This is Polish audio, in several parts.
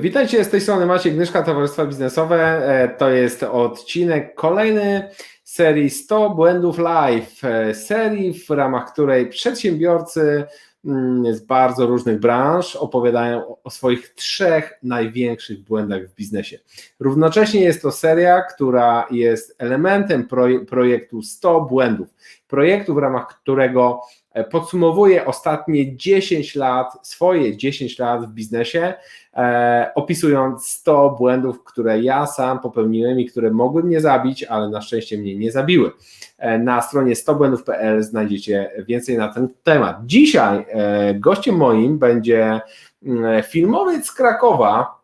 Witajcie, z tej strony Maciej Gnyszka, Towarzystwa Biznesowe. E, To jest odcinek kolejny serii 100 błędów live, e, serii, w ramach której przedsiębiorcy mm, z bardzo różnych branż opowiadają o- swoich trzech największych błędach w biznesie. Równocześnie jest to seria, która jest elementem proje- projektu 100 błędów. Projektu, w ramach którego e, podsumowuję ostatnie 10 lat, swoje 10 lat w biznesie, e, opisując 100 błędów, które ja sam popełniłem i które mogły mnie zabić, ale na szczęście mnie nie zabiły. E, na stronie 100błędów.pl znajdziecie więcej na ten temat. Dzisiaj gościem moim będzie mm, filmowiec z Krakowa,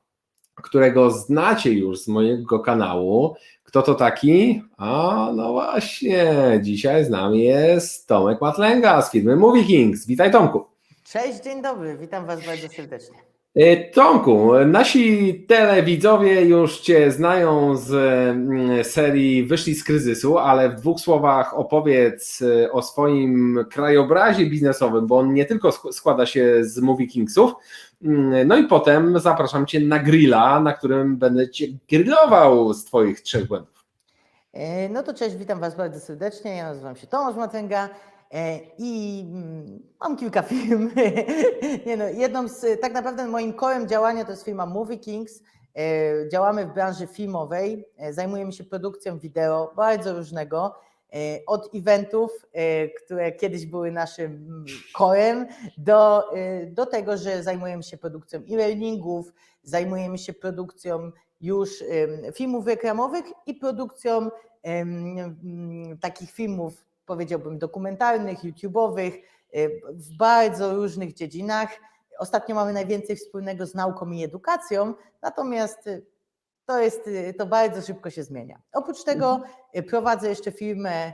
którego znacie już z mojego kanału. Kto to taki? A, no właśnie, dzisiaj z nami jest Tomek Matlęga z firmy Movie Kings. Witaj Tomku. Cześć, dzień dobry, witam Was bardzo serdecznie. E, Tomku, nasi telewidzowie już Cię znają z mm, serii Wyszli z kryzysu, ale w dwóch słowach opowiedz e, o swoim krajobrazie biznesowym, bo on nie tylko sk- składa się z Movie Kingsów. Mm, No i potem zapraszam Cię na grilla, na którym będę Cię grillował z Twoich trzech błędów. E, No to cześć, witam Was bardzo serdecznie. Ja nazywam się Tomasz Matęga e, i mm, mam kilka firm. Nie no, jedną z, tak naprawdę moim korem działania to jest firma Movie Kings. E, Działamy w branży filmowej, zajmujemy się produkcją wideo bardzo różnego. E, Od eventów, e, które kiedyś były naszym mm, korem, do, e, do tego, że zajmujemy się produkcją e-learningów, zajmujemy się produkcją już filmów reklamowych i produkcją takich filmów, powiedziałbym, dokumentalnych, YouTube'owych, w bardzo różnych dziedzinach. Ostatnio mamy najwięcej wspólnego z nauką i edukacją, natomiast to, jest, e, to bardzo szybko się zmienia. Oprócz tego e, prowadzę jeszcze firmę e,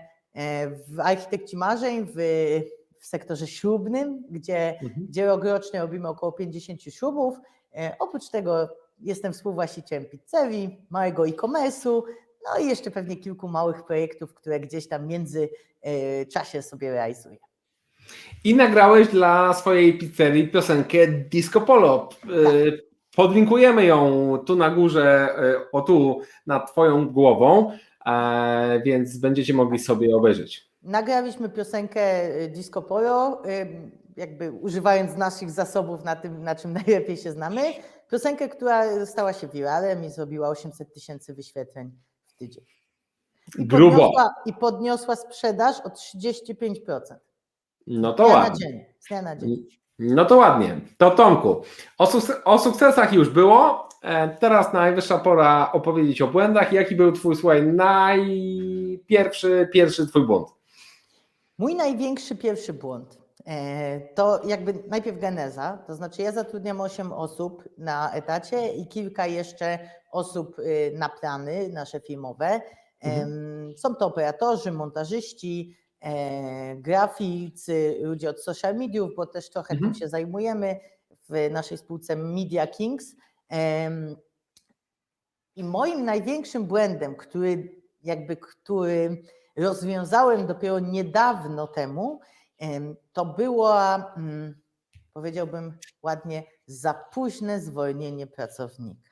w architekci marzeń, w, w sektorze ślubnym, gdzie gdzie rokrocznie robimy około 50 ślubów. E, Oprócz tego jestem współwłaścicielem pizzerii, małego e-commerce'u, no i jeszcze pewnie kilku małych projektów, które gdzieś tam w międzyczasie sobie realizuję. I nagrałeś dla swojej pizzerii piosenkę Disco Polo. Y, Podlinkujemy ją tu na górze, y, o tu nad Twoją głową, e, więc będziecie mogli sobie obejrzeć. Nagraliśmy piosenkę y, Disco Polo, jakby używając naszych zasobów na tym, na czym najlepiej się znamy. Piosenkę, która stała się wiralem i zrobiła 800 tysięcy wyświetleń w tydzień. I Grubo. podniosła, I podniosła sprzedaż o 35%. No Z to dnia na ładnie. dzień. Z dnia na dzień. No to ładnie. To Tomku, o, suk- o sukcesach już było. E, Teraz najwyższa pora opowiedzieć o błędach. Jaki był Twój, słuchaj, najpierwszy, pierwszy Twój błąd? Mój największy pierwszy błąd e, to jakby najpierw geneza, to znaczy ja zatrudniam 8 osób na etacie i kilka jeszcze osób y, na plany nasze filmowe. Em, Są to operatorzy, montażyści, graficy, ludzie od social mediów, bo też trochę Mhm. tym się zajmujemy w naszej spółce Media Kings. I moim największym błędem, który jakby który rozwiązałem dopiero niedawno temu, em, to była, mm, powiedziałbym ładnie, za późne zwolnienie pracownika.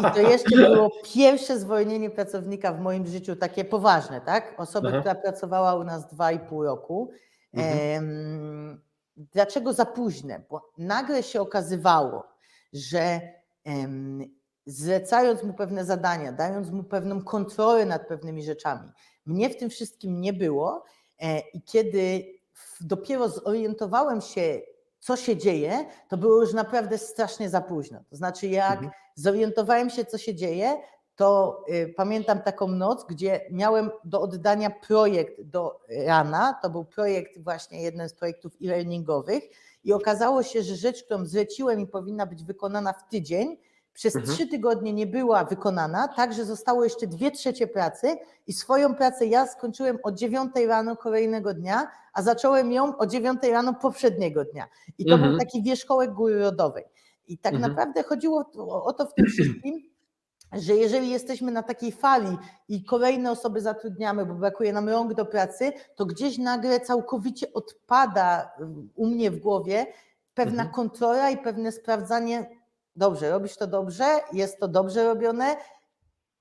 I to jeszcze było pierwsze zwolnienie pracownika w moim życiu, takie poważne, tak? Osoby, Aha. która pracowała u nas dwa i pół roku. Mhm. Dlaczego za późne? Bo nagle się okazywało, że zlecając mu pewne zadania, dając mu pewną kontrolę nad pewnymi rzeczami, mnie w tym wszystkim nie było e, i kiedy dopiero zorientowałem się, co się dzieje, to było już naprawdę strasznie za późno. To znaczy, jak Mhm. zorientowałem się, co się dzieje, to y, pamiętam taką noc, gdzie miałem do oddania projekt do rana. To był projekt, właśnie jeden z projektów e-learningowych, i okazało się, że rzecz, którą zleciłem i powinna być wykonana w tydzień, przez Mhm. trzy tygodnie nie była wykonana, także zostało jeszcze dwie trzecie pracy i swoją pracę ja skończyłem o 9 rano kolejnego dnia, a zacząłem ją o 9 rano poprzedniego dnia. I to Mhm. był taki wierzchołek góry rodowej. I tak Mhm. naprawdę chodziło o, o to w tym wszystkim, że jeżeli jesteśmy na takiej fali i kolejne osoby zatrudniamy, bo brakuje nam rąk do pracy, to gdzieś nagle całkowicie odpada y, u mnie w głowie pewna Mhm. kontrola i pewne sprawdzanie, dobrze, robisz to dobrze, jest to dobrze robione,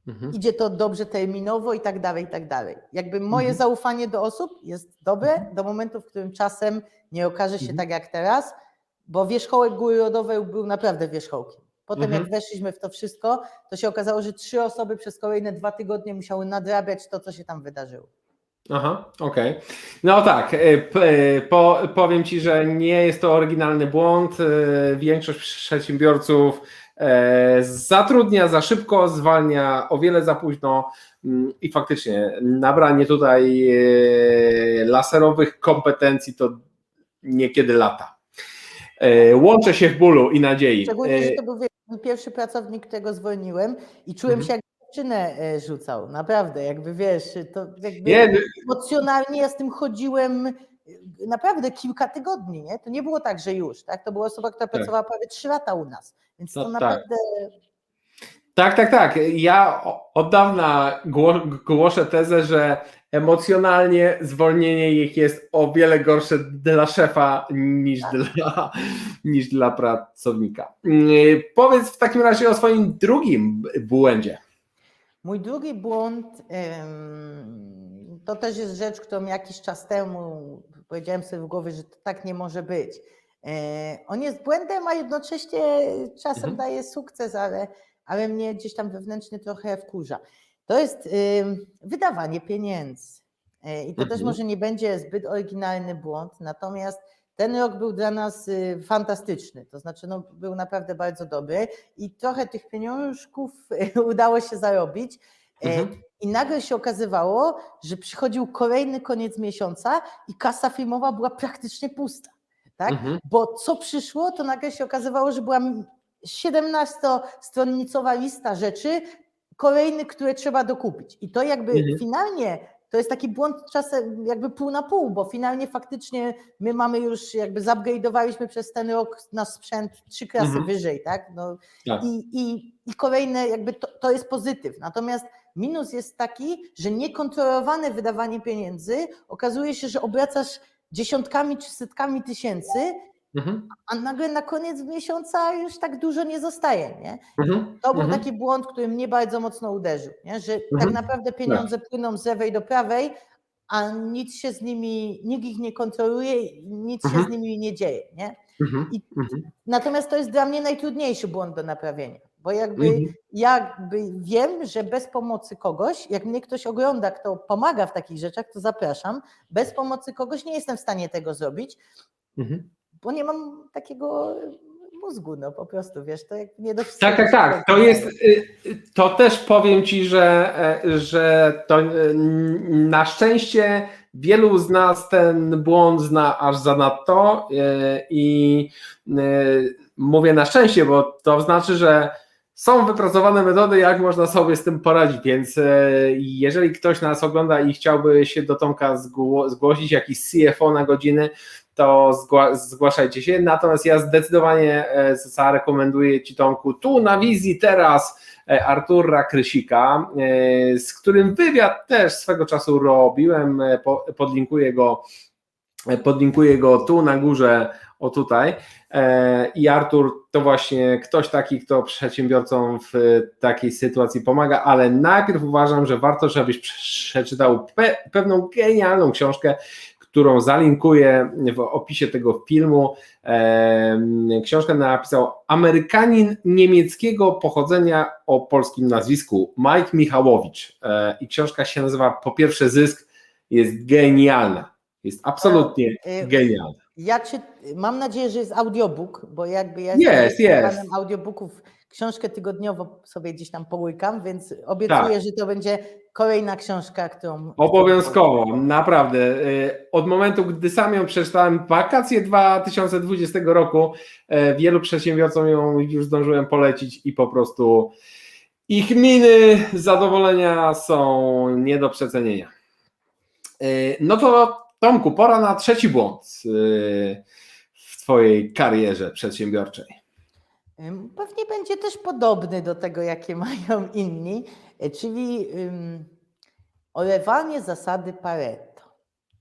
Mhm. idzie to dobrze terminowo i tak dalej, i tak dalej. Jakby moje Mhm. zaufanie do osób jest dobre do momentu, w którym czasem nie okaże się Mhm. tak jak teraz, bo wierzchołek góry rodowej był naprawdę wierzchołkiem. Potem Mhm. jak weszliśmy w to wszystko, to się okazało, że trzy osoby przez kolejne dwa tygodnie musiały nadrabiać to, co się tam wydarzyło. Aha, okej. No tak, p- e, po, powiem Ci, że nie jest to oryginalny błąd. E, Większość przedsiębiorców e, zatrudnia za szybko, zwalnia o wiele za późno mm, i faktycznie nabranie tutaj e, laserowych kompetencji to niekiedy lata. E, Łączę się w bólu i nadziei. Szczególnie, że to był pierwszy pracownik, którego zwolniłem i czułem Mhm. się jak dziewczynę e, rzucał. Naprawdę, jakby wiesz, to jakby Nie, emocjonalnie ja z tym chodziłem e, naprawdę kilka tygodni, nie? To nie było tak, że już, tak? To była osoba, która pracowała prawie trzy lata u nas, więc No to tak. naprawdę Tak, tak, tak. Ja o- od dawna gło, głoszę tezę, że emocjonalnie zwolnienie ich jest o wiele gorsze dla szefa niż dla, niż dla pracownika. Yy, Powiedz w takim razie o swoim drugim błędzie. Mój drugi błąd to też jest rzecz, którą jakiś czas temu powiedziałem sobie w głowie, że to tak nie może być. E, On jest błędem, a jednocześnie czasem Mhm. daje sukces, ale, ale mnie gdzieś tam wewnętrznie trochę wkurza. To jest wydawanie pieniędzy. E, I to też Mhm. może nie będzie zbyt oryginalny błąd, natomiast ten rok był dla nas y, fantastyczny, to znaczy no, był naprawdę bardzo dobry i trochę tych pieniążków udało się zarobić. E, Mhm. I nagle się okazywało, że przychodził kolejny koniec miesiąca i kasa filmowa była praktycznie pusta. Tak? Mhm. Bo co przyszło, to nagle się okazywało, że była 17-stronnicowa lista rzeczy, kolejny, które trzeba dokupić. I to jakby Mhm. finalnie to jest taki błąd czasem jakby pół na pół, bo finalnie faktycznie my mamy już jakby zupgrade'owaliśmy przez ten rok nasz sprzęt trzy klasy Mhm. wyżej, tak? No, Tak. i, i, I kolejne jakby to, to jest pozytyw. Natomiast minus jest taki, że niekontrolowane wydawanie pieniędzy okazuje się, że obracasz dziesiątkami czy setkami tysięcy, Mhm. a nagle na koniec miesiąca już tak dużo nie zostaje. Nie? Mhm. To był Mhm. taki błąd, który mnie bardzo mocno uderzył, nie? że tak Mhm. naprawdę pieniądze płyną z lewej do prawej, a nic się z nimi, nikt ich nie kontroluje, i nic się Mhm. z nimi nie dzieje. Nie? Mhm. I-. Natomiast to jest dla mnie najtrudniejszy błąd do naprawienia, bo jakby jakby wiem, że bez pomocy kogoś, jak mnie ktoś ogląda, kto pomaga w takich rzeczach, to zapraszam. Bez pomocy kogoś nie jestem w stanie tego zrobić. Bo nie mam takiego mózgu, no po prostu, wiesz, to jak nie do Tak, tak, tak. To jest, y, y, to też powiem Ci, że, e, że to y, na szczęście wielu z nas ten błąd zna aż zanadto i mówię na szczęście, bo to znaczy, że są wypracowane metody, jak można sobie z tym poradzić, więc e, jeżeli ktoś nas ogląda i chciałby się do Tomka zgło- zgłosić, jakiś CFO na godziny, to zgła- zgłaszajcie się. Natomiast ja zdecydowanie e, zarekomenduję Ci Tomku tu na wizji teraz e, Artura Krysika, e, z którym wywiad też swego czasu robiłem, po- podlinkuję go, podlinkuję go tu na górze, o tutaj. I Artur to właśnie ktoś taki, kto przedsiębiorcom w takiej sytuacji pomaga, ale najpierw uważam, że warto, żebyś przeczytał pe pewną genialną książkę, którą zalinkuję w opisie tego filmu. E, Książkę napisał Amerykanin niemieckiego pochodzenia o polskim nazwisku, Mike Michałowicz. E, I książka się nazywa Po pierwsze Zysk, jest genialna. Jest absolutnie E, genialna. Ja czy, mam nadzieję, że jest audiobook, bo jakby ja Jest, jestem jest. fanem audiobooków, książkę tygodniowo sobie gdzieś tam połykam, więc obiecuję, Tak. że to będzie kolejna książka, którą... Obowiązkowo, naprawdę. Y, Od momentu, gdy sam ją przeczytałem, wakacje 2020 roku, y, wielu przedsiębiorcom ją już zdążyłem polecić i po prostu ich miny zadowolenia są nie do przecenienia. Y, No to Tomku, pora na trzeci błąd w Twojej karierze przedsiębiorczej. Pewnie będzie też podobny do tego, jakie mają inni, e, czyli olewanie zasady Pareto.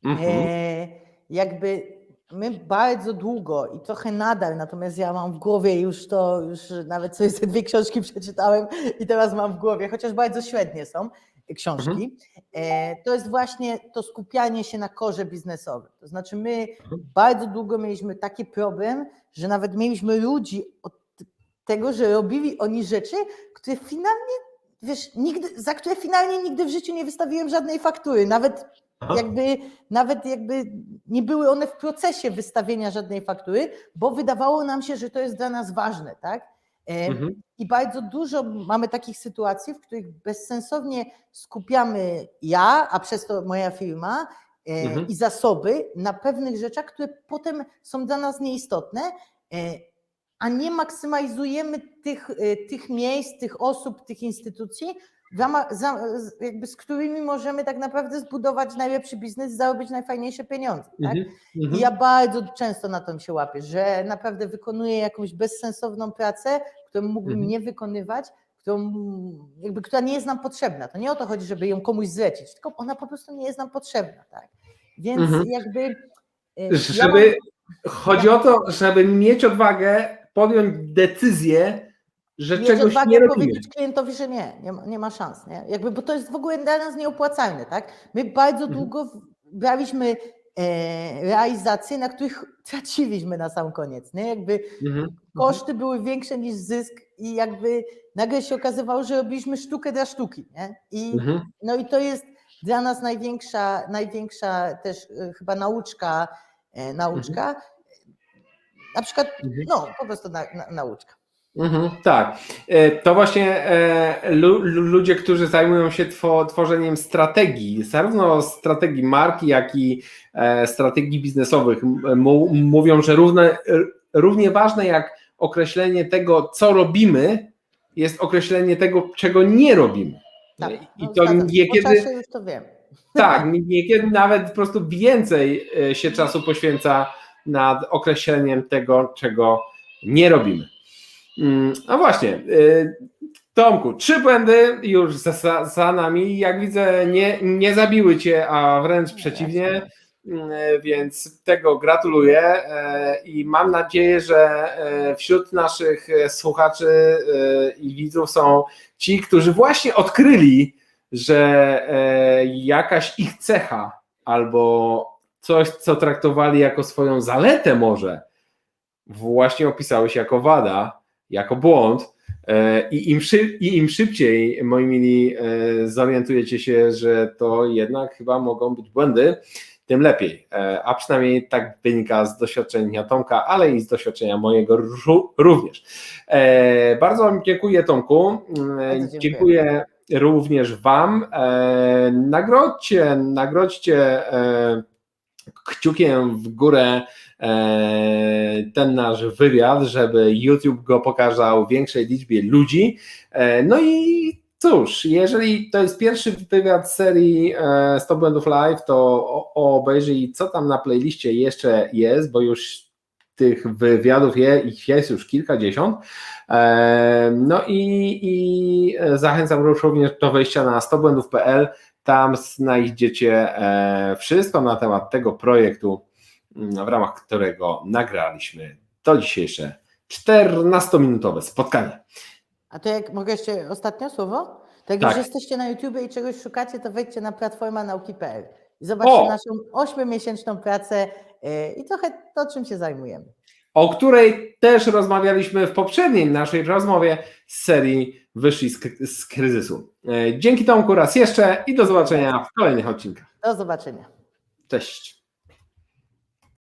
Mhm. E, jakby my bardzo długo i trochę nadal, natomiast ja mam w głowie już to, już nawet sobie te dwie książki przeczytałem i teraz mam w głowie, chociaż bardzo średnie są książki, e, to jest właśnie to skupianie się na korze biznesowym. To znaczy my bardzo długo mieliśmy taki problem, że nawet mieliśmy ludzi od tego, że robili oni rzeczy, które finalnie, wiesz, nigdy, za które finalnie nigdy w życiu nie wystawiłem żadnej faktury, nawet Aha. jakby, nawet jakby nie były one w procesie wystawienia żadnej faktury, bo wydawało nam się, że to jest dla nas ważne, tak? E, Mhm. I bardzo dużo mamy takich sytuacji, w których bezsensownie skupiamy ja, a przez to moja firma e, Mhm. i zasoby na pewnych rzeczach, które potem są dla nas nieistotne, e, a nie maksymalizujemy tych, e, tych miejsc, tych osób, tych instytucji, jakby z którymi możemy tak naprawdę zbudować najlepszy biznes, zarobić najfajniejsze pieniądze. Tak? Mhm. I Mhm. ja bardzo często na tym się łapię, że naprawdę wykonuję jakąś bezsensowną pracę, którą mógłbym Mhm. nie wykonywać, którą, jakby, która nie jest nam potrzebna. To nie o to chodzi, żeby ją komuś zlecić, tylko ona po prostu nie jest nam potrzebna. Tak? Więc Mhm. jakby. y, ja Żeby, chodzi o to, żeby mieć odwagę podjąć decyzję, że mieć czegoś odwagę nie robimy. powiedzieć klientowi, że nie, nie ma, nie ma szans. Nie? Jakby, bo to jest w ogóle dla nas nieopłacalne. Tak? My bardzo Mhm. długo braliśmy e, realizacje, na których traciliśmy na sam koniec. Nie? Jakby Mhm. koszty były większe niż zysk i jakby nagle się okazywało, że robiliśmy sztukę dla sztuki. Nie? I, Mhm. no i to jest dla nas największa, największa też e, chyba nauczka, e, nauczka. Na przykład, Mhm. no po prostu na, na, nauczka. Mhm, tak. E, To właśnie e, lu, lu, ludzie, którzy zajmują się two, tworzeniem strategii, zarówno strategii marki, jak i e, strategii biznesowych, mówią, że równe, równie ważne jak określenie tego, co robimy, jest określenie tego, czego nie robimy. Tak, I no, to niekiedy, to wiem. tak, niekiedy nawet po prostu więcej się czasu poświęca nad określeniem tego, czego nie robimy. No właśnie, y, Tomku, trzy błędy już za, za, nami. Jak widzę, nie, nie zabiły cię, a wręcz przeciwnie, Mm, więc tego gratuluję e, i mam nadzieję, że e, wśród naszych słuchaczy i widzów są ci, którzy właśnie odkryli, że jakaś ich cecha albo coś, co traktowali jako swoją zaletę może, właśnie opisały się jako wada, jako błąd. E, I im, szy- I im szybciej, moi mili, e, zorientujecie się, że to jednak chyba mogą być błędy, tym lepiej. E, A przynajmniej tak wynika z doświadczenia Tomka, ale i z doświadczenia mojego ró- również. Bardzo Wam dziękuję, Tomku. E, dziękuję. Dziękuję również Wam. Nagrodźcie, nagrodźcie kciukiem w górę e, ten nasz wywiad, żeby YouTube go pokazał większej liczbie ludzi. E, No i cóż, jeżeli to jest pierwszy wywiad serii e, 100 błędów live, to obejrzyj co tam na playliście jeszcze jest, bo już tych wywiadów je, ich jest już kilkadziesiąt. E, No i, i zachęcam również do wejścia na 100błędów.pl. Tam znajdziecie e, wszystko na temat tego projektu, mm, w ramach którego nagraliśmy to dzisiejsze 14-minutowe spotkanie. A to jak mogę jeszcze ostatnie słowo? To jak Tak. już jesteście na YouTubie i czegoś szukacie, to wejdźcie na platformę nauki.pl i zobaczcie O! naszą ośmiomiesięczną pracę yy, i trochę to, czym się zajmujemy. O której też rozmawialiśmy w poprzedniej naszej rozmowie z serii Wyszli z, kryzysu. E, Dzięki Tomku raz jeszcze i do zobaczenia w kolejnych odcinkach. Do zobaczenia. Cześć.